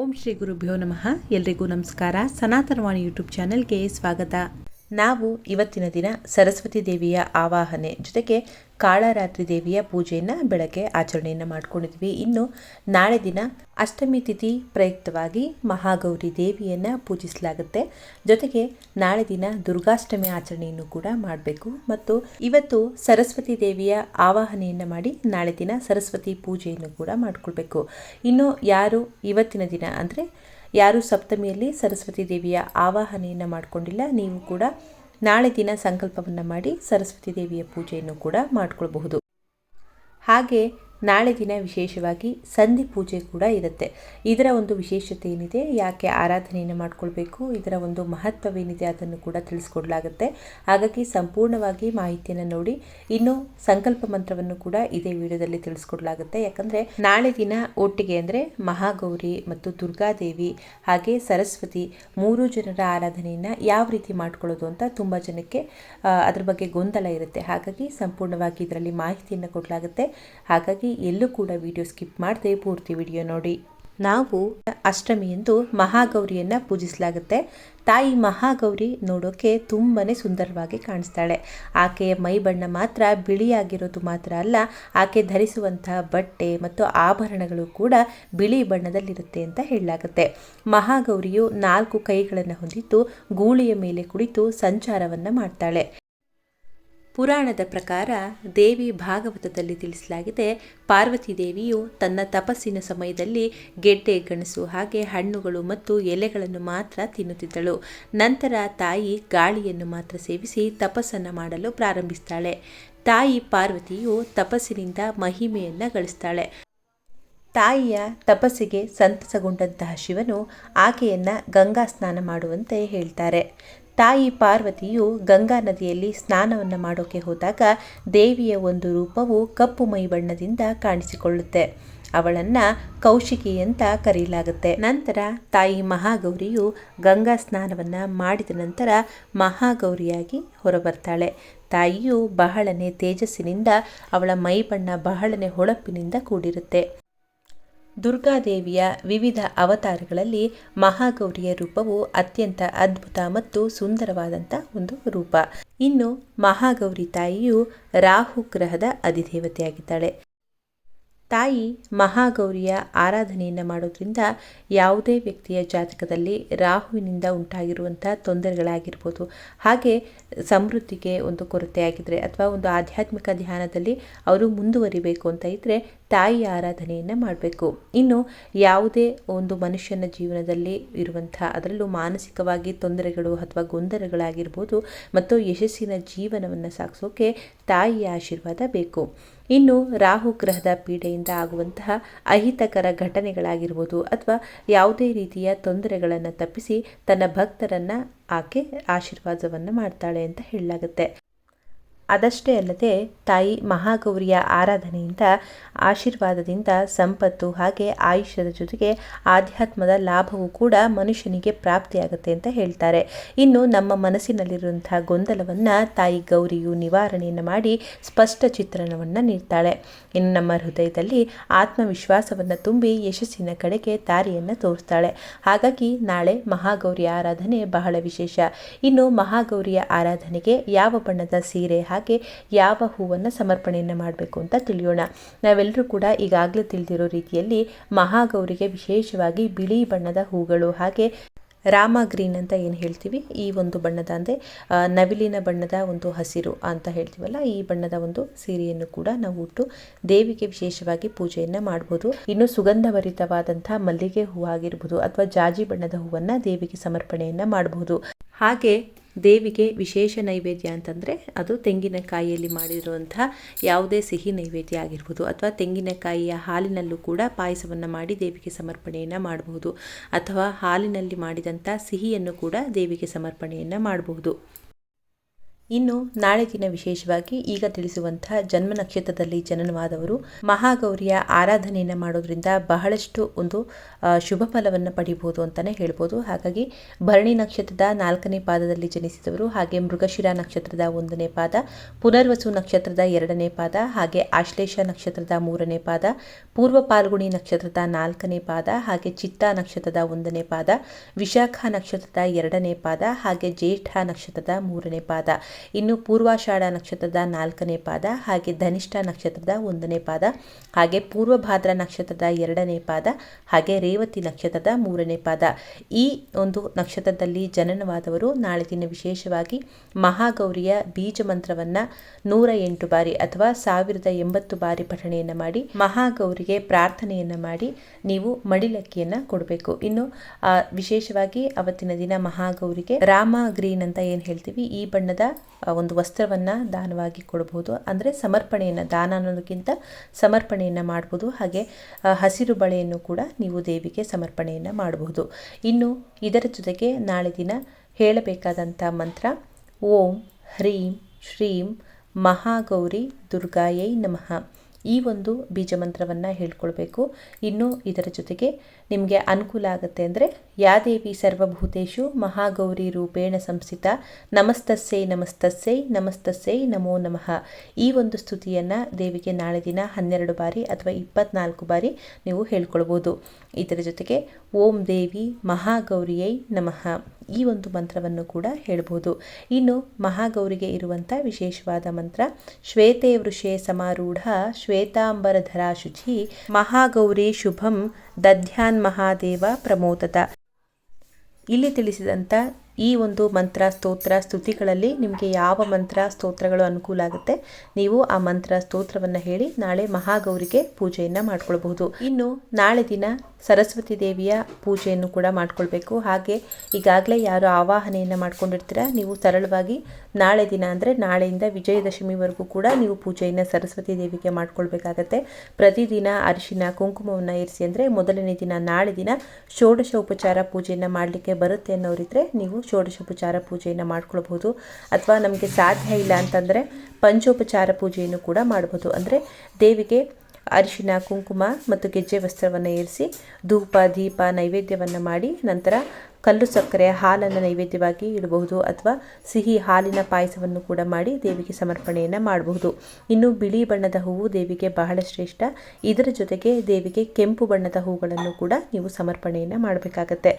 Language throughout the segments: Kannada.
ಓಂ ಶ್ರೀ ಗುರುಭ್ಯೋ ನಮಃ. ಎಲ್ರಿಗೂ ನಮಸ್ಕಾರ. ಸನಾತನವಾಣಿ ಯೂಟ್ಯೂಬ್ ಚಾನೆಲ್ಗೆ ಸ್ವಾಗತ. ನಾವು ಇವತ್ತಿನ ದಿನ ಸರಸ್ವತಿ ದೇವಿಯ ಆವಾಹನೆ ಜೊತೆಗೆ ಕಾಳರಾತ್ರಿ ದೇವಿಯ ಪೂಜೆಯನ್ನು ಬೆಳಗ್ಗೆ ಆಚರಣೆಯನ್ನು ಮಾಡ್ಕೊಂಡಿದ್ವಿ. ಇನ್ನು ನಾಳೆ ದಿನ ಅಷ್ಟಮಿ ತಿಥಿ ಪ್ರಯುಕ್ತವಾಗಿ ಮಹಾಗೌರಿ ದೇವಿಯನ್ನು ಪೂಜಿಸಲಾಗುತ್ತೆ. ಜೊತೆಗೆ ನಾಳೆ ದಿನ ದುರ್ಗಾಷ್ಟಮಿ ಆಚರಣೆಯನ್ನು ಕೂಡ ಮಾಡಬೇಕು. ಮತ್ತು ಇವತ್ತು ಸರಸ್ವತಿ ದೇವಿಯ ಆವಾಹನೆಯನ್ನು ಮಾಡಿ ನಾಳೆ ದಿನ ಸರಸ್ವತಿ ಪೂಜೆಯನ್ನು ಕೂಡ ಮಾಡಿಕೊಳ್ಬೇಕು. ಇನ್ನು ಯಾರು ಇವತ್ತಿನ ದಿನ ಅಂದರೆ ಯಾರು ಸಪ್ತಮಿಯಲ್ಲಿ ಸರಸ್ವತಿ ದೇವಿಯ ಆವಾಹನೆಯನ್ನು ಮಾಡಿಕೊಂಡಿಲ್ಲ. ನೀವು ಕೂಡ ನಾಳೆ ದಿನ ಸಂಕಲ್ಪವನ್ನು ಮಾಡಿ ಸರಸ್ವತಿ ದೇವಿಯ ಪೂಜೆಯನ್ನು ಕೂಡ ಮಾಡಿಕೊಳ್ಬಹುದು. ಹಾಗೆ ನಾಳೆ ದಿನ ವಿಶೇಷವಾಗಿ ಸಂಧಿ ಪೂಜೆ ಕೂಡ ಇರುತ್ತೆ. ಇದರ ಒಂದು ವಿಶೇಷತೆ ಏನಿದೆ, ಯಾಕೆ ಆರಾಧನೆಯನ್ನು ಮಾಡಿಕೊಳ್ಬೇಕು, ಇದರ ಒಂದು ಮಹತ್ವವೇನಿದೆ ಅದನ್ನು ಕೂಡ ತಿಳಿಸ್ಕೊಡ್ಲಾಗುತ್ತೆ. ಹಾಗಾಗಿ ಸಂಪೂರ್ಣವಾಗಿ ಮಾಹಿತಿಯನ್ನು ನೋಡಿ, ಇನ್ನು ಸಂಕಲ್ಪ ಮಂತ್ರವನ್ನು ಕೂಡ ಇದೇ ವಿಡಿಯೋದಲ್ಲಿ ತಿಳಿಸ್ಕೊಡ್ಲಾಗುತ್ತೆ. ಯಾಕಂದರೆ ನಾಳೆ ದಿನ ಒಟ್ಟಿಗೆ ಅಂದರೆ ಮಹಾಗೌರಿ ಮತ್ತು ದುರ್ಗಾದೇವಿ ಹಾಗೆ ಸರಸ್ವತಿ ಮೂರು ಜನರ ಆರಾಧನೆಯನ್ನು ಯಾವ ರೀತಿ ಮಾಡ್ಕೊಳ್ಳೋದು ಅಂತ ತುಂಬ ಜನಕ್ಕೆ ಅದ್ರ ಬಗ್ಗೆ ಗೊಂದಲ ಇರುತ್ತೆ. ಹಾಗಾಗಿ ಸಂಪೂರ್ಣವಾಗಿ ಇದರಲ್ಲಿ ಮಾಹಿತಿಯನ್ನು ಕೊಡಲಾಗುತ್ತೆ. ಹಾಗಾಗಿ ಎಲ್ಲೂ ಕೂಡ ವಿಡಿಯೋ ಸ್ಕಿಪ್ ಮಾಡದೆ ಪೂರ್ತಿ ವಿಡಿಯೋ ನೋಡಿ. ನಾವು ಅಷ್ಟಮಿಯಂದು ಮಹಾಗೌರಿಯನ್ನು ಪೂಜಿಸಲಾಗುತ್ತೆ. ತಾಯಿ ಮಹಾಗೌರಿ ನೋಡೋಕೆ ತುಂಬಾ ಸುಂದರವಾಗಿ ಕಾಣಿಸ್ತಾಳೆ. ಆಕೆಯ ಮೈ ಬಣ್ಣ ಮಾತ್ರ ಬಿಳಿಯಾಗಿರೋದು ಮಾತ್ರ ಅಲ್ಲ, ಆಕೆ ಧರಿಸುವಂತಹ ಬಟ್ಟೆ ಮತ್ತು ಆಭರಣಗಳು ಕೂಡ ಬಿಳಿ ಬಣ್ಣದಲ್ಲಿರುತ್ತೆ ಅಂತ ಹೇಳಲಾಗುತ್ತೆ. ಮಹಾಗೌರಿಯು ನಾಲ್ಕು ಕೈಗಳನ್ನು ಹೊಂದಿದ್ದು ಗೂಳಿಯ ಮೇಲೆ ಕುಳಿತು ಸಂಚಾರವನ್ನು ಮಾಡ್ತಾಳೆ. ಪುರಾಣದ ಪ್ರಕಾರ ದೇವಿ ಭಾಗವತದಲ್ಲಿ ತಿಳಿಸಲಾಗಿದೆ, ಪಾರ್ವತಿ ದೇವಿಯು ತನ್ನ ತಪಸ್ಸಿನ ಸಮಯದಲ್ಲಿ ಗೆಡ್ಡೆ ಗಣಸು ಹಾಗೆ ಹಣ್ಣುಗಳು ಮತ್ತು ಎಲೆಗಳನ್ನು ಮಾತ್ರ ತಿನ್ನುತ್ತಿದ್ದಳು. ನಂತರ ತಾಯಿ ಗಾಳಿಯನ್ನು ಮಾತ್ರ ಸೇವಿಸಿ ತಪಸ್ಸನ್ನು ಮಾಡಲು ಪ್ರಾರಂಭಿಸ್ತಾಳೆ. ತಾಯಿ ಪಾರ್ವತಿಯು ತಪಸ್ಸಿನಿಂದ ಮಹಿಮೆಯನ್ನು ಗಳಿಸ್ತಾಳೆ. ತಾಯಿಯ ತಪಸ್ಸಿಗೆ ಸಂತಸಗೊಂಡಂತಹ ಶಿವನು ಆಕೆಯನ್ನು ಗಂಗಾ ಸ್ನಾನ ಮಾಡುವಂತೆ ಹೇಳ್ತಾರೆ. ತಾಯಿ ಪಾರ್ವತಿಯು ಗಂಗಾ ನದಿಯಲ್ಲಿ ಸ್ನಾನವನ್ನು ಮಾಡೋಕೆ ಹೋದಾಗ ದೇವಿಯ ಒಂದು ರೂಪವು ಕಪ್ಪು ಮೈ ಬಣ್ಣದಿಂದ ಕಾಣಿಸಿಕೊಳ್ಳುತ್ತೆ. ಅವಳನ್ನು ಕೌಶಿಕಿ ಅಂತ ಕರೆಯಲಾಗುತ್ತೆ ನಂತರ ತಾಯಿ ಮಹಾಗೌರಿಯು ಗಂಗಾ ಸ್ನಾನವನ್ನು ಮಾಡಿದ ನಂತರ ಮಹಾಗೌರಿಯಾಗಿ ಹೊರಬರ್ತಾಳೆ. ತಾಯಿಯು ಬಹಳನೇ ತೇಜಸ್ಸಿನಿಂದ ಅವಳ ಮೈ ಬಣ್ಣ ಬಹಳನೇ ಹೊಳಪಿನಿಂದ ಕೂಡಿರುತ್ತೆ. ದುರ್ಗಾದೇವಿಯ ವಿವಿಧ ಅವತಾರಗಳಲ್ಲಿ ಮಹಾಗೌರಿಯ ರೂಪವು ಅತ್ಯಂತ ಅದ್ಭುತ ಮತ್ತು ಸುಂದರವಾದಂಥ ಒಂದು ರೂಪ. ಇನ್ನು ಮಹಾಗೌರಿ ತಾಯಿಯು ರಾಹು ಗ್ರಹದ ಅಧಿದೇವತೆಯಾಗಿದ್ದಾಳೆ. ತಾಯಿ ಮಹಾಗೌರಿಯ ಆರಾಧನೆಯನ್ನು ಮಾಡೋದ್ರಿಂದ ಯಾವುದೇ ವ್ಯಕ್ತಿಯ ಜಾತಕದಲ್ಲಿ ರಾಹುವಿನಿಂದ ಉಂಟಾಗಿರುವಂಥ ತೊಂದರೆಗಳಾಗಿರ್ಬೋದು. ಹಾಗೆ ಸಮೃದ್ಧಿಗೆ ಒಂದು ಕೊರತೆ ಆಗಿದ್ರೆ ಅಥವಾ ಒಂದು ಆಧ್ಯಾತ್ಮಿಕ ಧ್ಯಾನದಲ್ಲಿ ಅವರು ಮುಂದುವರಿಬೇಕು ಅಂತ ಇದ್ದರೆ ತಾಯಿ ಆರಾಧನೆಯನ್ನು ಮಾಡಬೇಕು. ಇನ್ನು ಯಾವುದೇ ಒಂದು ಮನುಷ್ಯನ ಜೀವನದಲ್ಲಿ ಇರುವಂಥ ಅದರಲ್ಲೂ ಮಾನಸಿಕವಾಗಿ ತೊಂದರೆಗಳು ಅಥವಾ ಗೊಂದಲಗಳಾಗಿರ್ಬೋದು ಮತ್ತು ಯಶಸ್ಸಿನ ಜೀವನವನ್ನು ಸಾಗಿಸೋಕೆ ತಾಯಿಯ ಆಶೀರ್ವಾದ ಬೇಕು. ಇನ್ನು ರಾಹು ಗ್ರಹದ ಪೀಡೆಯಿಂದ ಆಗುವಂತಹ ಅಹಿತಕರ ಘಟನೆಗಳಾಗಿರ್ಬೋದು ಅಥವಾ ಯಾವುದೇ ರೀತಿಯ ತೊಂದರೆಗಳನ್ನು ತಪ್ಪಿಸಿ ತನ್ನ ಭಕ್ತರನ್ನು ಆಕೆ ಆಶೀರ್ವಾದವನ್ನು ಮಾಡ್ತಾಳೆ ಅಂತ ಹೇಳಲಾಗುತ್ತೆ. ಅದಷ್ಟೇ ಅಲ್ಲದೆ ತಾಯಿ ಮಹಾಗೌರಿಯ ಆರಾಧನೆಯಿಂದ, ಆಶೀರ್ವಾದದಿಂದ ಸಂಪತ್ತು ಹಾಗೆ ಆಯುಷ್ಯದ ಜೊತೆಗೆ ಆಧ್ಯಾತ್ಮದ ಲಾಭವೂ ಕೂಡ ಮನುಷ್ಯನಿಗೆ ಪ್ರಾಪ್ತಿಯಾಗುತ್ತೆ ಅಂತ ಹೇಳ್ತಾರೆ. ಇನ್ನು ನಮ್ಮ ಮನಸ್ಸಿನಲ್ಲಿರುವಂತಹ ಗೊಂದಲವನ್ನು ತಾಯಿ ಗೌರಿಯು ನಿವಾರಣೆಯನ್ನು ಮಾಡಿ ಸ್ಪಷ್ಟ ಚಿತ್ರಣವನ್ನು ನೀಡ್ತಾಳೆ. ಇನ್ನು ನಮ್ಮ ಹೃದಯದಲ್ಲಿ ಆತ್ಮವಿಶ್ವಾಸವನ್ನು ತುಂಬಿ ಯಶಸ್ಸಿನ ಕಡೆಗೆ ದಾರಿಯನ್ನು ತೋರಿಸ್ತಾಳೆ. ಹಾಗಾಗಿ ನಾಳೆ ಮಹಾಗೌರಿಯ ಆರಾಧನೆ ಬಹಳ ವಿಶೇಷ. ಇನ್ನು ಮಹಾಗೌರಿಯ ಆರಾಧನೆಗೆ ಯಾವ ಬಣ್ಣದ ಸೀರೆ ಯಾವ ಹೂವನ್ನು ಸಮರ್ಪಣೆಯನ್ನು ಮಾಡಬೇಕು ಅಂತ ತಿಳಿಯೋಣ. ನಾವೆಲ್ಲರೂ ಕೂಡ ಈಗಾಗಲೇ ತಿಳಿದಿರೋ ರೀತಿಯಲ್ಲಿ ಮಹಾಗೌರಿಗೆ ವಿಶೇಷವಾಗಿ ಬಿಳಿ ಬಣ್ಣದ ಹೂಗಳು, ಹಾಗೆ ರಾಮ ಗ್ರೀನ್ ಅಂತ ಏನು ಹೇಳ್ತೀವಿ? ಈ ಒಂದು ಬಣ್ಣದ ಅಂದರೆ ನವಿಲಿನ ಬಣ್ಣದ ಒಂದು ಹಸಿರು ಅಂತ ಹೇಳ್ತೀವಲ್ಲ, ಈ ಬಣ್ಣದ ಒಂದು ಸೀರೆಯನ್ನು ಕೂಡ ನಾವು ಉಟ್ಟು ದೇವಿಗೆ ವಿಶೇಷವಾಗಿ ಪೂಜೆಯನ್ನು ಮಾಡ್ಬೋದು. ಇನ್ನು ಸುಗಂಧಭರಿತವಾದಂಥ ಮಲ್ಲಿಗೆ ಹೂ ಆಗಿರ್ಬೋದು ಅಥವಾ ಜಾಜಿ ಬಣ್ಣದ ಹೂವನ್ನು ದೇವಿಗೆ ಸಮರ್ಪಣೆಯನ್ನು ಮಾಡಬಹುದು ಹಾಗೆ ದೇವಿಗೆ ವಿಶೇಷ ನೈವೇದ್ಯ ಅಂತಂದರೆ ಅದು ತೆಂಗಿನಕಾಯಿಯಲ್ಲಿ ಮಾಡಿರುವಂತಹ ಯಾವುದೇ ಸಿಹಿ ನೈವೇದ್ಯ ಆಗಿರ್ಬೋದು ಅಥವಾ ತೆಂಗಿನಕಾಯಿಯ ಹಾಲಿನಲ್ಲೂ ಕೂಡ ಪಾಯಸವನ್ನು ಮಾಡಿ ದೇವಿಗೆ ಸಮರ್ಪಣೆಯನ್ನು ಮಾಡಬಹುದು ಅಥವಾ ಹಾಲಿನಲ್ಲಿ ಮಾಡಿದಂಥ ಸಿಹಿಯನ್ನು ಕೂಡ ದೇವಿಗೆ ಸಮರ್ಪಣೆಯನ್ನು ಮಾಡಬಹುದು. ಇನ್ನು ನಾಳೆ ದಿನ ವಿಶೇಷವಾಗಿ ಈಗ ತಿಳಿಸುವಂತಹ ಜನ್ಮ ನಕ್ಷತ್ರದಲ್ಲಿ ಜನನವಾದವರು ಮಹಾಗೌರಿಯ ಆರಾಧನೆಯನ್ನು ಮಾಡೋದ್ರಿಂದ ಬಹಳಷ್ಟು ಒಂದು ಶುಭ ಫಲವನ್ನು ಪಡಿಬಹುದು ಅಂತಲೇ ಹೇಳ್ಬೋದು. ಹಾಗಾಗಿ ಭರಣಿ ನಕ್ಷತ್ರದ ನಾಲ್ಕನೇ ಪಾದದಲ್ಲಿ ಜನಿಸಿದವರು, ಹಾಗೆ ಮೃಗಶಿರ ನಕ್ಷತ್ರದ ಒಂದನೇ ಪಾದ, ಪುನರ್ವಸು ನಕ್ಷತ್ರದ ಎರಡನೇ ಪಾದ, ಹಾಗೆ ಆಶ್ಲೇಷ ನಕ್ಷತ್ರದ ಮೂರನೇ ಪಾದ, ಪೂರ್ವ ಪಾಲ್ಗುಣಿ ನಕ್ಷತ್ರದ ನಾಲ್ಕನೇ ಪಾದ, ಹಾಗೆ ಚಿತ್ತ ನಕ್ಷತ್ರದ ಒಂದನೇ ಪಾದ, ವಿಶಾಖ ನಕ್ಷತ್ರದ ಎರಡನೇ ಪಾದ, ಹಾಗೆ ಜ್ಯೇಷ್ಠ ನಕ್ಷತ್ರದ ಮೂರನೇ ಪಾದ. ಇನ್ನು ಪೂರ್ವಾಷಾಢ ನಕ್ಷತ್ರದ ನಾಲ್ಕನೇ ಪಾದ ಹಾಗೆ ಧನಿಷ್ಠ ನಕ್ಷತ್ರದ ಒಂದನೇ ಪಾದ, ಹಾಗೆ ಪೂರ್ವಭಾದ್ರ ನಕ್ಷತ್ರದ ಎರಡನೇ ಪಾದ, ಹಾಗೆ ರೇವತಿ ನಕ್ಷತ್ರದ ಮೂರನೇ ಪಾದ. ಈ ಒಂದು ನಕ್ಷತ್ರದಲ್ಲಿ ಜನನವಾದವರು ನಾಳೆ ದಿನ ವಿಶೇಷವಾಗಿ ಮಹಾಗೌರಿಯ ಬೀಜ ಮಂತ್ರವನ್ನ ನೂರ ಎಂಟು ಬಾರಿ ಅಥವಾ ಸಾವಿರದ ಎಂಬತ್ತು ಬಾರಿ ಪಠಣೆಯನ್ನು ಮಾಡಿ, ಮಹಾಗೌರಿಗೆ ಪ್ರಾರ್ಥನೆಯನ್ನ ಮಾಡಿ ನೀವು ಮಡಿಲಕ್ಕಿಯನ್ನ ಕೊಡಬೇಕು. ಇನ್ನು ವಿಶೇಷವಾಗಿ ಅವತ್ತಿನ ದಿನ ಮಹಾಗೌರಿಗೆ ರಾಮ ಗ್ರೀನ್ ಅಂತ ಏನು ಹೇಳ್ತೀವಿ, ಈ ಬಣ್ಣದ ಒಂದು ವಸ್ತ್ರವನ್ನು ದಾನವಾಗಿ ಕೊಡಬಹುದು ಅಂದರೆ ಸಮರ್ಪಣೆಯನ್ನು, ದಾನ ಅನ್ನೋದಕ್ಕಿಂತ ಸಮರ್ಪಣೆಯನ್ನು ಮಾಡ್ಬೋದು. ಹಾಗೆ ಹಸಿರು ಬಳೆಯನ್ನು ಕೂಡ ನೀವು ದೇವಿಗೆ ಸಮರ್ಪಣೆಯನ್ನು ಮಾಡಬಹುದು ಇನ್ನು ಇದರ ಜೊತೆಗೆ ನಾಳೆ ದಿನ ಹೇಳಬೇಕಾದಂಥ ಮಂತ್ರ, ಓಂ ಹ್ರೀಂ ಶ್ರೀಂ ಮಹಾಗೌರಿ ದುರ್ಗಾಯೈ ನಮಃ. ಈ ಒಂದು ಬೀಜ ಮಂತ್ರವನ್ನು ಹೇಳ್ಕೊಳ್ಬೇಕು. ಇನ್ನು ಇದರ ಜೊತೆಗೆ ನಿಮಗೆ ಅನುಕೂಲ ಆಗುತ್ತೆ ಅಂದರೆ ಯಾ ದೇವಿ ಸರ್ವಭೂತೇಶು ಮಹಾಗೌರಿ ರೂಪೇಣ ಸಂಸ್ಥಿತ. ನಮಸ್ತಸ್ಸೈ ನಮಸ್ತಸ್ಸೈ ನಮಸ್ತಸ್ಸೈ ನಮೋ ನಮಃ. ಈ ಒಂದು ಸ್ತುತಿಯನ್ನು ದೇವಿಗೆ ನಾಳೆ ದಿನ ಹನ್ನೆರಡು ಬಾರಿ ಅಥವಾ ಇಪ್ಪತ್ನಾಲ್ಕು ಬಾರಿ ನೀವು ಹೇಳ್ಕೊಳ್ಬೋದು. ಇದರ ಜೊತೆಗೆ ಓಂ ದೇವಿ ಮಹಾಗೌರಿಯೈ ನಮಃ. ಈ ಒಂದು ಮಂತ್ರವನ್ನು ಕೂಡ ಹೇಳ್ಬೋದು. ಇನ್ನು ಮಹಾಗೌರಿಗೆ ಇರುವಂಥ ವಿಶೇಷವಾದ ಮಂತ್ರ, ಶ್ವೇತೆ ವೃಷೆ ಸಮಾರೂಢ, ಶ್ವೇತಾಂಬರಧರಾಶುಚಿ, ಮಹಾಗೌರಿ ಶುಭಂ ದಧ್ಯಾನ್ ಮಹಾದೇವ ಪ್ರಮೋದತ. ಇಲ್ಲಿ ತಿಳಿಸಿದಂಥ ಈ ಒಂದು ಮಂತ್ರ, ಸ್ತೋತ್ರ, ಸ್ತುತಿಗಳಲ್ಲಿ ನಿಮಗೆ ಯಾವ ಮಂತ್ರ, ಸ್ತೋತ್ರಗಳು ಅನುಕೂಲ ಆಗುತ್ತೆ, ನೀವು ಆ ಮಂತ್ರ, ಸ್ತೋತ್ರವನ್ನು ಹೇಳಿ ನಾಳೆ ಮಹಾಗೌರಿಗೆ ಪೂಜೆಯನ್ನು ಮಾಡ್ಕೊಳ್ಬಹುದು. ಇನ್ನು ನಾಳೆ ದಿನ ಸರಸ್ವತಿ ದೇವಿಯ ಪೂಜೆಯನ್ನು ಕೂಡ ಮಾಡಿಕೊಳ್ಬೇಕು. ಹಾಗೆ ಈಗಾಗಲೇ ಯಾರು ಆವಾಹನೆಯನ್ನು ಮಾಡ್ಕೊಂಡಿರ್ತೀರ, ನೀವು ಸರಳವಾಗಿ ನಾಳೆ ದಿನ ಅಂದರೆ ನಾಳೆಯಿಂದ ವಿಜಯದಶಮಿವರೆಗೂ ಕೂಡ ನೀವು ಪೂಜೆಯನ್ನು ಸರಸ್ವತಿ ದೇವಿಗೆ ಮಾಡ್ಕೊಳ್ಬೇಕಾಗತ್ತೆ. ಪ್ರತಿದಿನ ಅರಿಶಿನ, ಕುಂಕುಮವನ್ನು ಇರಿಸಿ ಅಂದರೆ ಮೊದಲನೇ ದಿನ ನಾಳೆ ದಿನ ಷೋಡಶ ಉಪಚಾರ ಪೂಜೆಯನ್ನು ಮಾಡಲಿಕ್ಕೆ ಬರುತ್ತೆ ಅನ್ನೋರಿದ್ರೆ ನೀವು ಷೋಡಶೋಪಚಾರ ಪೂಜೆಯನ್ನು ಮಾಡ್ಕೊಳ್ಬೋದು ಅಥವಾ ನಮಗೆ ಸಾಧ್ಯ ಇಲ್ಲ ಅಂತಂದರೆ ಪಂಚೋಪಚಾರ ಪೂಜೆಯನ್ನು ಕೂಡ ಮಾಡ್ಬೋದು. ಅಂದರೆ ದೇವಿಗೆ ಅರಿಶಿನ ಕುಂಕುಮ ಮತ್ತು ಗೆಜ್ಜೆ ವಸ್ತ್ರವನ್ನು ಏರಿಸಿ ಧೂಪ ದೀಪ ನೈವೇದ್ಯವನ್ನು ಮಾಡಿ ನಂತರ ಕಲ್ಲು ಸಕ್ಕರೆ ಹಾಲನ್ನು ನೈವೇದ್ಯವಾಗಿ ಇಡಬಹುದು ಅಥವಾ ಸಿಹಿ ಹಾಲಿನ ಪಾಯಸವನ್ನು ಕೂಡ ಮಾಡಿ ದೇವಿಗೆ ಸಮರ್ಪಣೆಯನ್ನು ಮಾಡಬಹುದು. ಇನ್ನು ಬಿಳಿ ಬಣ್ಣದ ಹೂವು ದೇವಿಗೆ ಬಹಳ ಶ್ರೇಷ್ಠ. ಇದರ ಜೊತೆಗೆ ದೇವಿಗೆ ಕೆಂಪು ಬಣ್ಣದ ಹೂಗಳನ್ನು ಕೂಡ ನೀವು ಸಮರ್ಪಣೆಯನ್ನು ಮಾಡಬೇಕಾಗತ್ತೆ.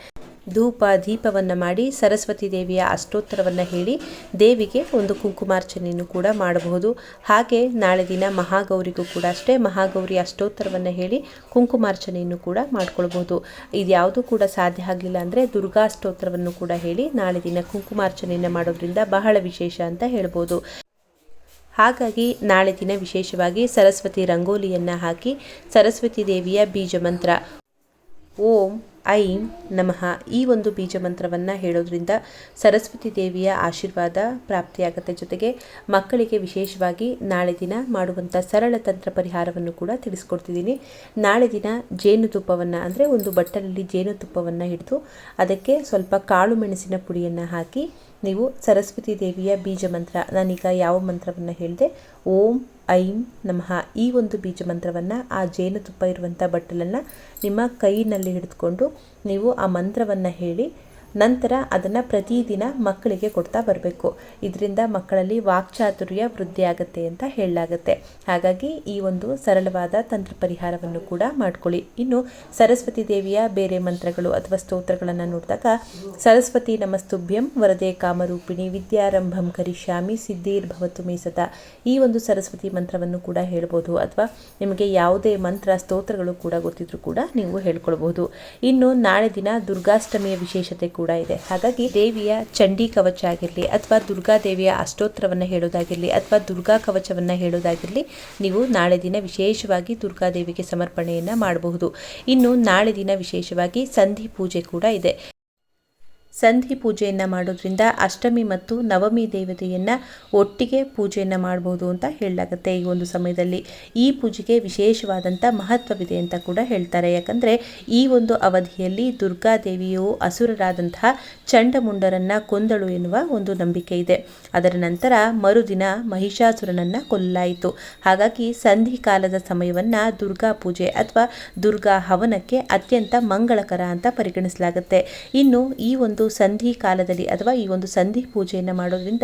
ಧೂಪ, ದೀಪವನ್ನು ಮಾಡಿ ಸರಸ್ವತಿ ದೇವಿಯ ಅಷ್ಟೋತ್ತರವನ್ನು ಹೇಳಿ ದೇವಿಗೆ ಒಂದು ಕುಂಕುಮಾರ್ಚನೆಯನ್ನು ಕೂಡ ಮಾಡಬಹುದು. ಹಾಗೆ ನಾಳೆ ದಿನ ಮಹಾಗೌರಿಗೂ ಕೂಡ ಅಷ್ಟೇ ಮಹಾಗೌರಿ ಅಷ್ಟೋತ್ತರವನ್ನು ಹೇಳಿ ಕುಂಕುಮಾರ್ಚನೆಯನ್ನು ಕೂಡ ಮಾಡ್ಕೊಳ್ಬಹುದು. ಇದ್ಯಾವುದು ಕೂಡ ಸಾಧ್ಯ ಆಗಲಿಲ್ಲ ಅಂದರೆ ದುರ್ಗಾ ಸ್ತೋತ್ರವನ್ನು ಕೂಡ ಹೇಳಿ ನಾಳೆ ದಿನ ಕುಂಕುಮಾರ್ಚನೆಯನ್ನು ಮಾಡೋದ್ರಿಂದ ಬಹಳ ವಿಶೇಷ ಅಂತ ಹೇಳ್ಬೋದು. ಹಾಗಾಗಿ ನಾಳೆ ದಿನ ವಿಶೇಷವಾಗಿ ಸರಸ್ವತಿ ರಂಗೋಲಿಯನ್ನು ಹಾಕಿ ಸರಸ್ವತಿ ದೇವಿಯ ಬೀಜ ಮಂತ್ರ ಓಂ ಐಂ ನಮಃ. ಈ ಒಂದು ಬೀಜ ಮಂತ್ರವನ್ನು ಹೇಳೋದ್ರಿಂದ ಸರಸ್ವತಿ ದೇವಿಯ ಆಶೀರ್ವಾದ ಪ್ರಾಪ್ತಿಯಾಗುತ್ತೆ ಜೊತೆಗೆ ಮಕ್ಕಳಿಗೆ ವಿಶೇಷವಾಗಿ ನಾಳೆ ದಿನ ಮಾಡುವಂಥ ಸರಳ ತಂತ್ರ ಪರಿಹಾರವನ್ನು ಕೂಡ ತಿಳಿಸ್ಕೊಡ್ತಿದ್ದೀನಿ. ನಾಳೆ ದಿನ ಜೇನುತುಪ್ಪವನ್ನು ಅಂದರೆ ಒಂದು ಬಟ್ಟಲಲ್ಲಿ ಜೇನುತುಪ್ಪವನ್ನು ಹಿಡಿದು ಅದಕ್ಕೆ ಸ್ವಲ್ಪ ಕಾಳು ಮೆಣಸಿನ ಪುಡಿಯನ್ನು ಹಾಕಿ ನೀವು ಸರಸ್ವತಿ ದೇವಿಯ ಬೀಜ ಮಂತ್ರ. ನಾನೀಗ ಯಾವ ಮಂತ್ರವನ್ನು ಹೇಳಿದೆ? ಓಂ, ಐಂ ನಮಃ. ಈ ಒಂದು ಬೀಜ ಮಂತ್ರವನ್ನು, ಆ ಜೇನುತುಪ್ಪ ಇರುವಂಥ ಬಟ್ಟಲನ್ನು ನಿಮ್ಮ ಕೈನಲ್ಲಿ ಹಿಡಿದುಕೊಂಡು ನೀವು ಆ ಮಂತ್ರವನ್ನು ಹೇಳಿ ನಂತರ ಅದನ್ನು ಪ್ರತಿದಿನ ಮಕ್ಕಳಿಗೆ ಕೊಡ್ತಾ ಬರಬೇಕು. ಇದರಿಂದ ಮಕ್ಕಳಲ್ಲಿ ವಾಕ್ಚಾತುರ್ಯ ವೃದ್ಧಿ ಆಗುತ್ತೆ ಅಂತ ಹೇಳಲಾಗುತ್ತೆ. ಹಾಗಾಗಿ ಈ ಒಂದು ಸರಳವಾದ ತಂತ್ರ ಪರಿಹಾರವನ್ನು ಕೂಡ ಮಾಡ್ಕೊಳ್ಳಿ. ಇನ್ನು ಸರಸ್ವತಿ ದೇವಿಯ ಬೇರೆ ಮಂತ್ರಗಳು ಅಥವಾ ಸ್ತೋತ್ರಗಳನ್ನು ನೋಡಿದಾಗ, ಸರಸ್ವತಿ ನಮಸ್ತುಭ್ಯಂ ವರದೆ ಕಾಮರೂಪಿಣಿ ವಿದ್ಯಾರಂಭಂ ಕರಿಷ್ಯಾಮಿ ಸಿದ್ಧಿರ್ಭವತು ಮೇ ಸದಾ. ಈ ಒಂದು ಸರಸ್ವತಿ ಮಂತ್ರವನ್ನು ಕೂಡ ಹೇಳ್ಬೋದು. ಅಥವಾ ನಿಮಗೆ ಯಾವುದೇ ಮಂತ್ರ, ಸ್ತೋತ್ರಗಳು ಕೂಡ ಗೊತ್ತಿದ್ರೂ ಕೂಡ ನೀವು ಹೇಳ್ಕೊಳ್ಬಹುದು ಇನ್ನು ನಾಳೆ ದಿನ ದುರ್ಗಾಷ್ಟಮಿಯ ವಿಶೇಷತೆ ಕೂಡ ಇದೆ. ಹಾಗಾಗಿ ದೇವಿಯ ಚಂಡಿ ಕವಚ ಆಗಿರಲಿ ಅಥವಾ ದುರ್ಗಾ ದೇವಿಯ ಅಷ್ಟೋತ್ರವನ್ನು ಹೇಳೋದಾಗಿರಲಿ ಅಥವಾ ದುರ್ಗಾ ಕವಚವನ್ನು ಹೇಳೋದಾಗಿರಲಿ ನೀವು ನಾಳೆ ದಿನ ವಿಶೇಷವಾಗಿ ದುರ್ಗಾ ದೇವಿಗೆ ಸಮರ್ಪಣೆಯನ್ನು ಮಾಡಬಹುದು. ಇನ್ನು ನಾಳೆ ದಿನ ವಿಶೇಷವಾಗಿ ಸಂಧಿ ಪೂಜೆ ಕೂಡ ಇದೆ. ಸಂಧಿ ಪೂಜೆಯನ್ನು ಮಾಡೋದ್ರಿಂದ ಅಷ್ಟಮಿ ಮತ್ತು ನವಮಿ ದೇವತೆಯನ್ನು ಒಟ್ಟಿಗೆ ಪೂಜೆಯನ್ನು ಮಾಡಬಹುದು ಅಂತ ಹೇಳಲಾಗುತ್ತೆ ಈ ಒಂದು ಸಮಯದಲ್ಲಿ. ಈ ಪೂಜೆಗೆ ವಿಶೇಷವಾದಂಥ ಮಹತ್ವವಿದೆ ಅಂತ ಕೂಡ ಹೇಳ್ತಾರೆ. ಯಾಕಂದರೆ ಈ ಒಂದು ಅವಧಿಯಲ್ಲಿ ದುರ್ಗಾದೇವಿಯು ಅಸುರರಾದಂತಹ ಚಂಡಮುಂಡರನ್ನು ಕೊಂದಳು ಎನ್ನುವ ಒಂದು ನಂಬಿಕೆ ಇದೆ. ಅದರ ನಂತರ ಮರುದಿನ ಮಹಿಷಾಸುರನನ್ನು ಕೊಲ್ಲಲಾಯಿತು ಹಾಗಾಗಿ ಸಂಧಿ ಕಾಲದ ಸಮಯವನ್ನು ದುರ್ಗಾ ಪೂಜೆ ಅಥವಾ ದುರ್ಗಾ ಹವನಕ್ಕೆ ಅತ್ಯಂತ ಮಂಗಳಕರ ಅಂತ ಪರಿಗಣಿಸಲಾಗುತ್ತೆ. ಇನ್ನು ಈ ಒಂದು ಸಂಧಿ ಕಾಲದಲ್ಲಿ ಅಥವಾ ಈ ಒಂದು ಸಂಧಿ ಪೂಜೆಯನ್ನು ಮಾಡೋದ್ರಿಂದ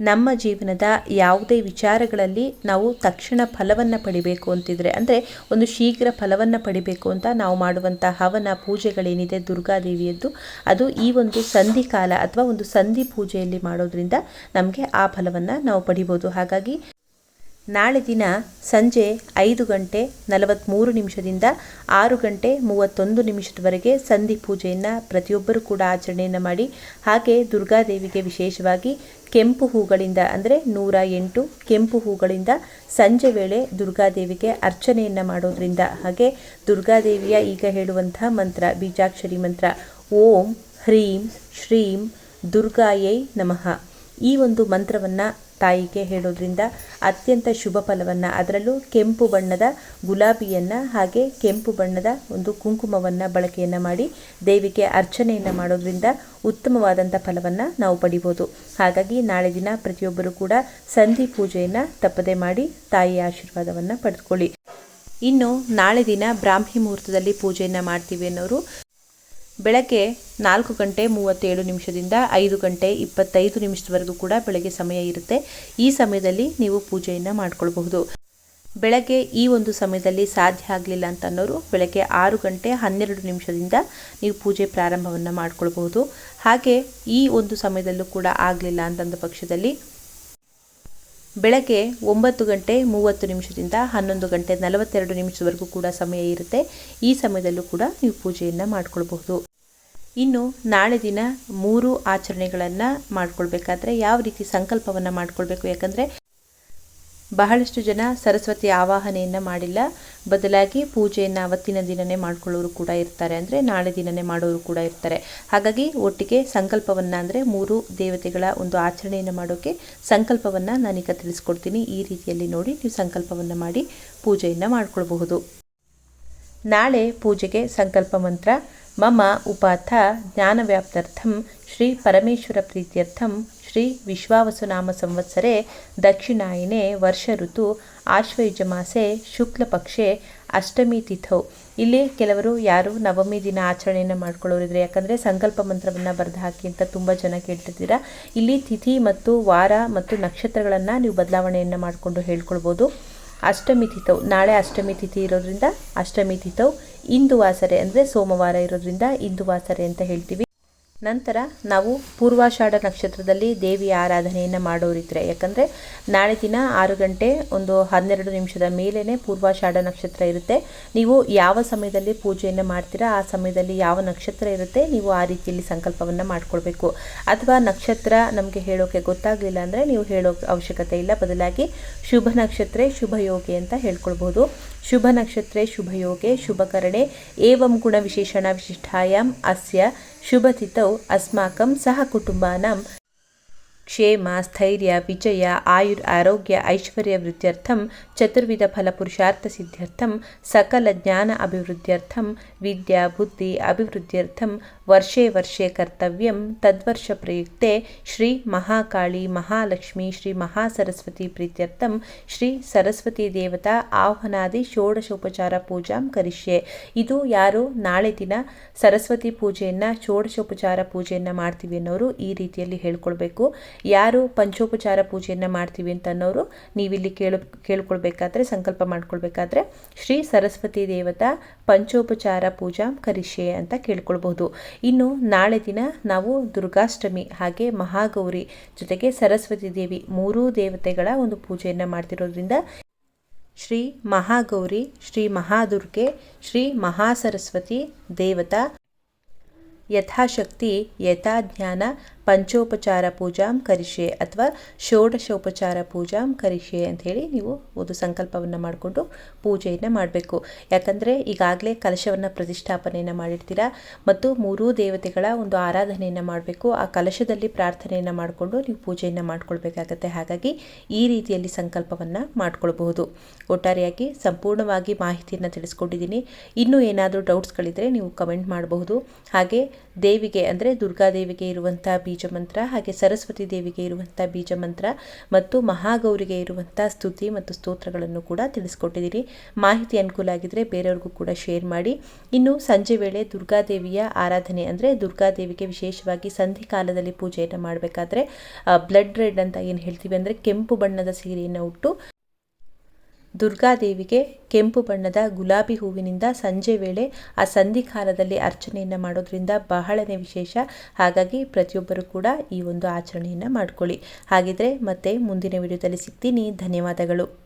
ನಮ್ಮ ಜೀವನದ ಯಾವುದೇ ವಿಚಾರಗಳಲ್ಲಿ ನಾವು ತಕ್ಷಣ ಫಲವನ್ನು ಪಡಿಬೇಕು ಅಂತಿದ್ರೆ, ಅಂದರೆ ಒಂದು ಶೀಘ್ರ ಫಲವನ್ನು ಪಡಿಬೇಕು ಅಂತ ನಾವು ಮಾಡುವಂಥ ಹವನ ಪೂಜೆಗಳೇನಿದೆ ದುರ್ಗಾದೇವಿಯದ್ದು, ಅದು ಈ ಒಂದು ಸಂಧಿ ಕಾಲ ಅಥವಾ ಒಂದು ಸಂಧಿ ಪೂಜೆಯಲ್ಲಿ ಮಾಡೋದ್ರಿಂದ ನಮಗೆ ಆ ಫಲವನ್ನು ನಾವು ಪಡಿಬೋದು. ಹಾಗಾಗಿ ನಾಳೆ ದಿನ ಸಂಜೆ ಐದು ಗಂಟೆ ನಲವತ್ತ್ಮೂರು ನಿಮಿಷದಿಂದ ಆರು ಗಂಟೆ ಮೂವತ್ತೊಂದು ನಿಮಿಷದವರೆಗೆ ಸಂಧಿ ಪೂಜೆಯನ್ನು ಪ್ರತಿಯೊಬ್ಬರೂ ಕೂಡ ಆಚರಣೆಯನ್ನು ಮಾಡಿ. ಹಾಗೆ ದುರ್ಗಾದೇವಿಗೆ ವಿಶೇಷವಾಗಿ ಕೆಂಪು ಹೂಗಳಿಂದ ಅಂದರೆ ನೂರ ಎಂಟು ಕೆಂಪು ಹೂಗಳಿಂದ ಸಂಜೆ ವೇಳೆ ದುರ್ಗಾದೇವಿಗೆ ಅರ್ಚನೆಯನ್ನು ಮಾಡೋದ್ರಿಂದ ಹಾಗೆ ದುರ್ಗಾದೇವಿಯ ಈಗ ಹೇಳುವಂತಹ ಮಂತ್ರ, ಬೀಜಾಕ್ಷರಿ ಮಂತ್ರ, ಓಂ ಹ್ರೀಂ ಶ್ರೀಂ ದುರ್ಗಾಯೈ ನಮಃ. ಈ ಒಂದು ಮಂತ್ರವನ್ನು ತಾಯಿಗೆ ಹೇಳೋದ್ರಿಂದ ಅತ್ಯಂತ ಶುಭ ಫಲವನ್ನು, ಅದರಲ್ಲೂ ಕೆಂಪು ಬಣ್ಣದ ಗುಲಾಬಿಯನ್ನು ಹಾಗೆ ಕೆಂಪು ಬಣ್ಣದ ಒಂದು ಕುಂಕುಮವನ್ನು ಬಳಕೆಯನ್ನು ಮಾಡಿ ದೇವಿಗೆ ಅರ್ಚನೆಯನ್ನು ಮಾಡೋದ್ರಿಂದ ಉತ್ತಮವಾದಂಥ ಫಲವನ್ನು ನಾವು ಪಡಿಬೋದು. ಹಾಗಾಗಿ ನಾಳೆ ದಿನ ಪ್ರತಿಯೊಬ್ಬರು ಕೂಡ ಸಂಧಿ ಪೂಜೆಯನ್ನು ತಪ್ಪದೆ ಮಾಡಿ ತಾಯಿಯ ಆಶೀರ್ವಾದವನ್ನು ಪಡೆದುಕೊಳ್ಳಿ. ಇನ್ನು ನಾಳೆ ದಿನ ಬ್ರಾಹ್ಮಿ ಮುಹೂರ್ತದಲ್ಲಿ ಪೂಜೆಯನ್ನು ಮಾಡ್ತೀವಿ ಅನ್ನೋರು ಬೆಳಗ್ಗೆ ನಾಲ್ಕು ಗಂಟೆ ಮೂವತ್ತೇಳು ನಿಮಿಷದಿಂದ ಐದು ಗಂಟೆ ಇಪ್ಪತ್ತೈದು ನಿಮಿಷದವರೆಗೂ ಕೂಡ ಬೆಳಗ್ಗೆ ಸಮಯ ಇರುತ್ತೆ. ಈ ಸಮಯದಲ್ಲಿ ನೀವು ಪೂಜೆಯನ್ನು ಮಾಡ್ಕೊಳ್ಬಹುದು. ಬೆಳಗ್ಗೆ ಈ ಒಂದು ಸಮಯದಲ್ಲಿ ಸಾಧ್ಯ ಆಗಲಿಲ್ಲ ಅಂತ ಅನ್ನೋರು ಬೆಳಗ್ಗೆ ಆರು ಗಂಟೆ ಹನ್ನೆರಡು ನಿಮಿಷದಿಂದ ನೀವು ಪೂಜೆ ಪ್ರಾರಂಭವನ್ನು ಮಾಡ್ಕೊಳ್ಬಹುದು. ಹಾಗೆ ಈ ಒಂದು ಸಮಯದಲ್ಲೂ ಕೂಡ ಆಗಲಿಲ್ಲ ಅಂತಂದ ಪಕ್ಷದಲ್ಲಿ ಬೆಳಗ್ಗೆ ಒಂಬತ್ತು ಗಂಟೆ ಮೂವತ್ತು ನಿಮಿಷದಿಂದ ಹನ್ನೊಂದು ಗಂಟೆ ನಲವತ್ತೆರಡು ನಿಮಿಷದವರೆಗೂ ಕೂಡ ಸಮಯ ಇರುತ್ತೆ. ಈ ಸಮಯದಲ್ಲೂ ಕೂಡ ನೀವು ಪೂಜೆಯನ್ನು ಮಾಡ್ಕೊಳ್ಬಹುದು. ಇನ್ನು ನಾಳೆ ದಿನ ಮೂರು ಆಚರಣೆಗಳನ್ನು ಮಾಡ್ಕೊಳ್ಬೇಕಾದ್ರೆ ಯಾವ ರೀತಿ ಸಂಕಲ್ಪವನ್ನು ಮಾಡ್ಕೊಳ್ಬೇಕು? ಯಾಕಂದರೆ ಬಹಳಷ್ಟು ಜನ ಸರಸ್ವತಿ ಆವಾಹನೆಯನ್ನು ಮಾಡಿಲ್ಲ. ಬದಲಾಗಿ ಪೂಜೆಯನ್ನು ಅವತ್ತಿನ ದಿನನೇ ಮಾಡ್ಕೊಳ್ಳೋರು ಕೂಡ ಇರ್ತಾರೆ ಅಂದರೆ ನಾಳೆ ದಿನನೇ ಮಾಡೋರು ಕೂಡ ಇರ್ತಾರೆ. ಹಾಗಾಗಿ ಒಟ್ಟಿಗೆ ಸಂಕಲ್ಪವನ್ನು ಅಂದರೆ ಮೂರು ದೇವತೆಗಳ ಒಂದು ಆಚರಣೆಯನ್ನು ಮಾಡೋಕ್ಕೆ ಸಂಕಲ್ಪವನ್ನು ನಾನೀಗ ತಿಳಿಸ್ಕೊಡ್ತೀನಿ. ಈ ರೀತಿಯಲ್ಲಿ ನೋಡಿ ನೀವು ಸಂಕಲ್ಪವನ್ನು ಮಾಡಿ ಪೂಜೆಯನ್ನು ಮಾಡ್ಕೊಳ್ಬಹುದು. ನಾಳೆ ಪೂಜೆಗೆ ಸಂಕಲ್ಪ ಮಂತ್ರ. ಮಮ ಉಪಾಥ ಜ್ಞಾನವ್ಯಾಪ್ತರ್ಥಂ ಶ್ರೀ ಪರಮೇಶ್ವರ ಪ್ರೀತ್ಯರ್ಥಂ ಶ್ರೀ ವಿಶ್ವಾವಸುನಾಮ ಸಂವತ್ಸರೆ ದಕ್ಷಿಣಾಯನೆ ವರ್ಷ ಋತು ಆಶ್ವಯುಜ ಮಾಸೆ ಶುಕ್ಲ ಪಕ್ಷೆ ಅಷ್ಟಮಿ ತಿಥೌ. ಇಲ್ಲಿ ಕೆಲವರು ಯಾರು ನವಮಿ ದಿನ ಆಚರಣೆಯನ್ನು ಮಾಡ್ಕೊಳ್ಳೋರಿದ್ರೆ ಯಾಕಂದರೆ ಸಂಕಲ್ಪ ಮಂತ್ರವನ್ನು ಬರೆದು ಹಾಕಿ ಅಂತ ತುಂಬ ಜನ ಕೇಳ್ತಿದ್ದೀರಾ ಇಲ್ಲಿ ತಿಥಿ ಮತ್ತು ವಾರ ಮತ್ತು ನಕ್ಷತ್ರಗಳನ್ನು ನೀವು ಬದಲಾವಣೆಯನ್ನು ಮಾಡಿಕೊಂಡು ಹೇಳ್ಕೊಳ್ಬೋದು. ಅಷ್ಟಮಿ ತಿಥೌ, ನಾಳೆ ಅಷ್ಟಮಿ ತಿಥಿ ಇರೋದ್ರಿಂದ ಅಷ್ಟಮಿ ತಿಥೌ, ಇಂದು ವಾಸರೆ ಅಂದರೆ ಸೋಮವಾರ ಇರೋದ್ರಿಂದ ಇಂದು ವಾಸರೆ ಅಂತ ಹೇಳ್ತೀವಿ. ನಂತರ ನಾವು ಪೂರ್ವಾಷಾಢ ನಕ್ಷತ್ರದಲ್ಲಿ ದೇವಿ ಆರಾಧನೆಯನ್ನು ಮಾಡೋರಿದ್ರೆ. ಯಾಕಂದರೆ ನಾಳೆ ದಿನ ಆರು ಗಂಟೆ ಒಂದು ಹನ್ನೆರಡು ನಿಮಿಷದ ಮೇಲೇ ಪೂರ್ವಾಷಾಢ ನಕ್ಷತ್ರ ಇರುತ್ತೆ. ನೀವು ಯಾವ ಸಮಯದಲ್ಲಿ ಪೂಜೆಯನ್ನು ಮಾಡ್ತೀರಾ, ಆ ಸಮಯದಲ್ಲಿ ಯಾವ ನಕ್ಷತ್ರ ಇರುತ್ತೆ, ನೀವು ಆ ರೀತಿಯಲ್ಲಿ ಸಂಕಲ್ಪವನ್ನು ಮಾಡಿಕೊಳ್ಬೇಕು. ಅಥವಾ ನಕ್ಷತ್ರ ನಮಗೆ ಹೇಳೋಕೆ ಗೊತ್ತಾಗಲಿಲ್ಲ ಅಂದರೆ ನೀವು ಹೇಳೋ ಅವಶ್ಯಕತೆ ಇಲ್ಲ. ಬದಲಾಗಿ ಶುಭ ನಕ್ಷತ್ರ ಶುಭ ಯೋಗಿ ಅಂತ ಹೇಳ್ಕೊಳ್ಬೋದು. ಶುಭ ನಕ್ಷತ್ರೆ ಶುಭಯೋಗೆ ಶುಭಕರಣೆ ಏವಂ ಗುಣ ವಿಶೇಷಣ ವಿಶಿಷ್ಟಾಯಾಮ್ ಅಸ್ಯ शुभतितौ अस्माकं सहकुटुम्बानां ಕ್ಷೇಮ, ಸ್ಥೈರ್ಯ, ವಿಜಯ ಆಯುರ್ ಆರೋಗ್ಯ, ಐಶ್ವರ್ಯ ವೃದ್ಧ್ಯರ್ಥಂ ಚತುರ್ವಿಧ ಫಲ ಪುರುಷಾರ್ಥ ಸಿದ್ಧ್ಯರ್ಥಂ ಸಕಲ ಜ್ಞಾನ ಅಭಿವೃದ್ಧ್ಯರ್ಥಂ ವಿದ್ಯಾ, ಬುದ್ಧಿ ಅಭಿವೃದ್ಧ್ಯರ್ಥಂ ವರ್ಷೇ ವರ್ಷೇ ಕರ್ತವ್ಯಂ, ತದ್ವರ್ಷ ಪ್ರಯುಕ್ತೆ, ಶ್ರೀ ಮಹಾಕಾಳಿ ಮಹಾಲಕ್ಷ್ಮಿ, ಶ್ರೀ ಮಹಾಸರಸ್ವತಿ ಪ್ರೀತ್ಯರ್ಥಂ, ಶ್ರೀ ಸರಸ್ವತಿ ದೇವತಾ ಆಹ್ವಾನಾದಿ ಷೋಡಶೋಪಚಾರ ಪೂಜಾಂ ಕರಿಷ್ಯೆ. ಇದು ಯಾರು? ನಾಳೆ ದಿನ ಸರಸ್ವತಿ ಪೂಜೆಯನ್ನು, ಷೋಡಶೋಪಚಾರ ಪೂಜೆಯನ್ನು ಮಾಡ್ತೀವಿ ಅನ್ನೋರು ಈ ರೀತಿಯಲ್ಲಿ ಹೇಳ್ಕೊಳ್ಬೇಕು. ಯಾರು ಪಂಚೋಪಚಾರ ಪೂಜೆಯನ್ನು ಮಾಡ್ತೀವಿ ಅಂತ ಅನ್ನೋರು ನೀವಿಲ್ಲಿ ಕೇಳ, ಕೇಳ್ಕೊಳ್ಬೇಕಾದ್ರೆ, ಸಂಕಲ್ಪ ಮಾಡ್ಕೊಳ್ಬೇಕಾದ್ರೆ ಶ್ರೀ ಸರಸ್ವತಿ ದೇವತಾ ಪಂಚೋಪಚಾರ ಪೂಜಾ ಕರಿಷೆ ಅಂತ ಕೇಳ್ಕೊಳ್ಬಹುದು. ಇನ್ನು ನಾಳೆ ದಿನ ನಾವು ದುರ್ಗಾಷ್ಟಮಿ ಹಾಗೆ ಮಹಾಗೌರಿ ಜೊತೆಗೆ ಸರಸ್ವತಿ ದೇವಿ ಮೂರೂ ದೇವತೆಗಳ ಒಂದು ಪೂಜೆಯನ್ನು ಮಾಡ್ತಿರೋದ್ರಿಂದ ಶ್ರೀ ಮಹಾಗೌರಿ, ಶ್ರೀ ಮಹಾದುರ್ಗೆ, ಶ್ರೀ ಮಹಾಸರಸ್ವತಿ ದೇವತಾ ಯಥಾಶಕ್ತಿ, ಯಥಾಜ್ಞಾನ ಪಂಚೋಪಚಾರ ಪೂಜಾಂ ಕರಿಷೆ ಅಥವಾ ಷೋಡಶೋಪಚಾರ ಪೂಜಾಂ ಕರಿಷೆ ಅಂತ ಹೇಳಿ ನೀವು ಒಂದು ಸಂಕಲ್ಪವನ್ನು ಮಾಡಿಕೊಂಡು ಪೂಜೆಯನ್ನು ಮಾಡಬೇಕು. ಯಾಕಂದರೆ ಈಗಾಗಲೇ ಕಲಶವನ್ನು ಪ್ರತಿಷ್ಠಾಪನೆಯನ್ನು ಮಾಡಿರ್ತೀರಾ? ಮತ್ತು ಮೂರೂ ದೇವತೆಗಳ ಒಂದು ಆರಾಧನೆಯನ್ನು ಮಾಡಬೇಕು. ಆ ಕಲಶದಲ್ಲಿ ಪ್ರಾರ್ಥನೆಯನ್ನು ಮಾಡಿಕೊಂಡು ನೀವು ಪೂಜೆಯನ್ನು ಮಾಡ್ಕೊಳ್ಬೇಕಾಗತ್ತೆ. ಹಾಗಾಗಿ ಈ ರೀತಿಯಲ್ಲಿ ಸಂಕಲ್ಪವನ್ನು ಮಾಡಿಕೊಳ್ಬಹುದು. ಒಟ್ಟಾರೆಯಾಗಿ ಸಂಪೂರ್ಣವಾಗಿ ಮಾಹಿತಿಯನ್ನು ತಿಳಿಸ್ಕೊಂಡಿದ್ದೀನಿ. ಇನ್ನೂ ಏನಾದರೂ ಡೌಟ್ಸ್ಗಳಿದ್ದರೆ ನೀವು ಕಮೆಂಟ್ ಮಾಡಬಹುದು. ಹಾಗೆ ದೇವಿಗೆ ಅಂದರೆ ದುರ್ಗಾದೇವಿಗೆ ಇರುವಂಥ ಬೀಜ ಮಂತ್ರ, ಹಾಗೆ ಸರಸ್ವತಿ ದೇವಿಗೆ ಇರುವಂಥ ಬೀಜ ಮಂತ್ರ ಮತ್ತು ಮಹಾಗೌರಿಗೆ ಇರುವಂಥ ಸ್ತುತಿ ಮತ್ತು ಸ್ತೋತ್ರಗಳನ್ನು ಕೂಡ ತಿಳಿಸ್ಕೊಟ್ಟಿದ್ದೀರಿ ಮಾಹಿತಿ ಅನುಕೂಲ ಆಗಿದ್ದರೆ ಬೇರೆಯವ್ರಿಗೂ ಕೂಡ ಶೇರ್ ಮಾಡಿ. ಇನ್ನು ಸಂಜೆ ವೇಳೆ ದುರ್ಗಾದೇವಿಯ ಆರಾಧನೆ ಅಂದರೆ ದುರ್ಗಾದೇವಿಗೆ ವಿಶೇಷವಾಗಿ ಸಂಧಿ ಕಾಲದಲ್ಲಿ ಪೂಜೆಯನ್ನು ಮಾಡಬೇಕಾದ್ರೆ ಬ್ಲಡ್ ರೆಡ್ ಅಂತ ಏನು ಹೇಳ್ತೀವಿ ಅಂದರೆ ಕೆಂಪು ಬಣ್ಣದ ಸೀರೆಯನ್ನು ಉಟ್ಟು ದುರ್ಗಾದೇವಿಗೆ ಕೆಂಪು ಬಣ್ಣದ ಗುಲಾಬಿ ಹೂವಿನಿಂದ ಸಂಜೆ ವೇಳೆ ಆ ಸಂಧಿಕಾಲದಲ್ಲಿ ಅರ್ಚನೆಯನ್ನು ಮಾಡೋದ್ರಿಂದ ಬಹಳನೇ ವಿಶೇಷ. ಹಾಗಾಗಿ ಪ್ರತಿಯೊಬ್ಬರು ಕೂಡ ಈ ಒಂದು ಆಚರಣೆಯನ್ನು ಮಾಡ್ಕೊಳ್ಳಿ. ಹಾಗಿದ್ರೆ ಮತ್ತೆ ಮುಂದಿನ ವಿಡಿಯೋದಲ್ಲಿ ಸಿಗ್ತೀನಿ. ಧನ್ಯವಾದಗಳು.